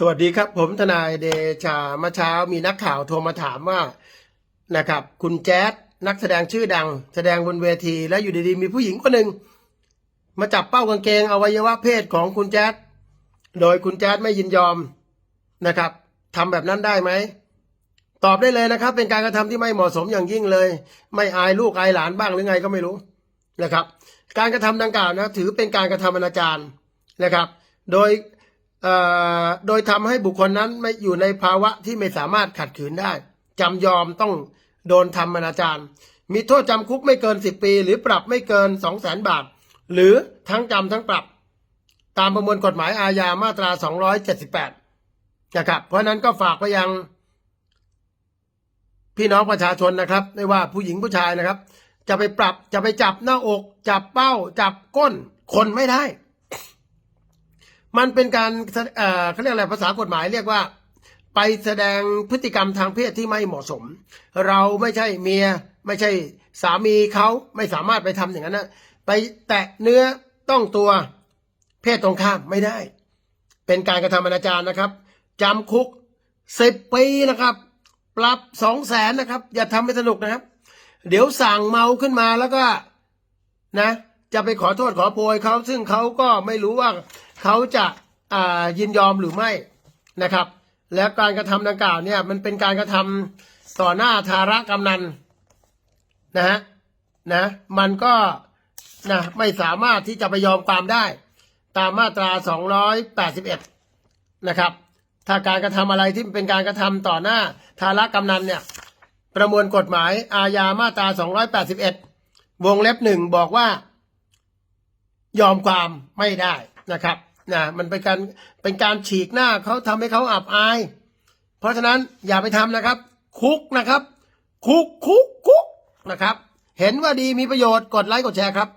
สวัสดีครับผมทนายเดชาเมื่อเช้ามีนักข่าวโทรมาถามว่านะครับ คุณแจ๊ดนักแสดงชื่อดัง แสดงบนเวที แล้วอยู่ดีๆ มีผู้หญิงคนหนึ่งมาจับเป้ากางเกงอวัยวะเพศของคุณแจ๊ดโดยคุณแจ๊ดไม่ยินยอมนะครับทำแบบนั้นได้ไหมตอบได้เลยนะครับ เป็นการกระทำที่ไม่เหมาะสมอย่างยิ่งเลย ไม่อายลูกอายหลานบ้างหรือไงก็ไม่รู้นะครับ การกระทำดังกล่าวนะ ถือเป็นการกระทำอนาจารนะครับ โดย โดยทำให้บุคคลนั้นไม่อยู่ในภาวะที่ไม่สามารถขัดขืนได้จำยอมต้องโดนทำอนาจารมีโทษจำคุกไม่เกิน 10 ปี หรือปรับไม่เกิน 2 0 0แสนบาท หรือทั้งจำทั้งปรับ ตามประมวลกฎหมายอาญามาตรา 278 นะครับ เพราะนั้นก็ฝากไปยังพี่น้องประชาชนนะครับ ไม่ว่าผู้หญิงผู้ชายนะครับ จะไปปรับจะไปจับหน้าอก จับเป้า จับก้น คนไม่ได้ มันเป็นการเอ่อเขาเรียกอะไรภาษากฎหมายเรียกว่า ไปแสดงพฤติกรรมทางเพศที่ไม่เหมาะสม เราไม่ใช่เมีย ไม่ใช่สามีเขาไม่สามารถไปทำอย่างนั้นนะไปแตะเนื้อต้องตัวเพศตรงข้ามไม่ได้ เป็นการกระทำอนาจารนะครับจำคุกสิบปีนะครับ ปรับสองแสนนะครับ อย่าทำให้สนุกนะครับ เดี๋ยวสั่งเมาขึ้นมาแล้วก็นะ จะไปขอโทษขอโพยเขาซึ่งเขาก็ไม่รู้ว่า เขาจะายินยอมหรือไม่นะครับ และการกระทำดังกล่าวเนี่ยมันเป็นการกระทำต่อหน้าธารกำนันนะฮะนะมันก็นะไม่สามารถที่จะไปยอมความได้ ตามมาตรา 281 นะครับ ถ้าการกระทำอะไรที่เป็นการกระทำต่อหน้าธารกำนันเนี่ยประมวลกฎหมายอาญามาตรา 281 วงเล็บหนึ่งบอกว่า ยอมความไม่ได้ นะครับนะมันเป็นการเป็นการฉีกหน้าเขาทำให้เขาอับอาย เพราะฉะนั้นอย่าไปทำนะครับ คุกนะครับ คุกคุกคุกนะครับ เห็นว่าดีมีประโยชน์กดไลค์กดแชร์ครับ